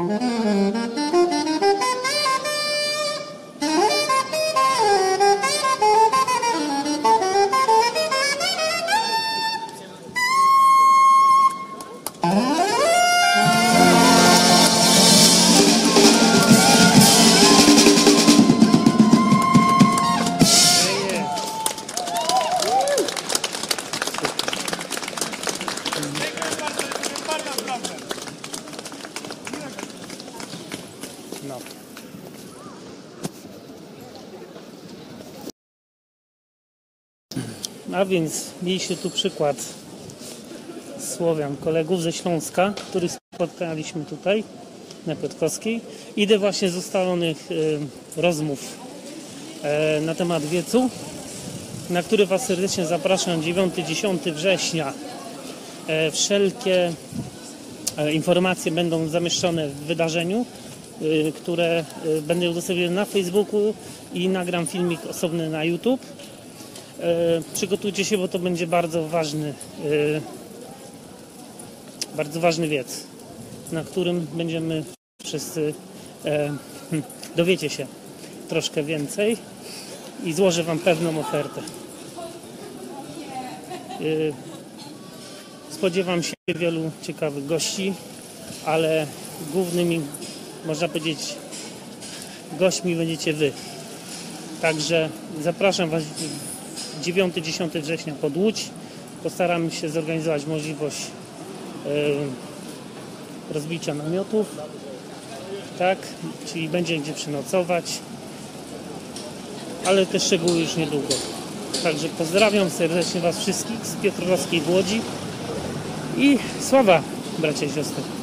Mm-hmm. No. A więc mieliśmy tu przykład Słowian, kolegów ze Śląska, których spotkaliśmy tutaj na Piotrkowskiej. Idę właśnie z ustalonych y, rozmów e, na temat wiecu, na który Was serdecznie zapraszam 9-10 września. E, wszelkie e, informacje będą zamieszczone w wydarzeniu, y, które będę udostępniał na Facebooku i nagram filmik osobny na YouTube. E, Przygotujcie się, bo to będzie bardzo ważny, e, bardzo ważny wiec, na którym będziemy wszyscy e, hm, dowiecie się troszkę więcej i złożę Wam pewną ofertę. Spodziewam się wielu ciekawych gości, ale głównymi, można powiedzieć, gośćmi będziecie Wy. Także zapraszam Was 9-10 września pod Łódź. Postaramy się zorganizować możliwość e, rozbicia namiotów. Tak, czyli będzie gdzie przenocować. Ale te szczegóły już niedługo. Także pozdrawiam serdecznie Was wszystkich z Piotrowskiej w Łodzi i sława bracia i siostry.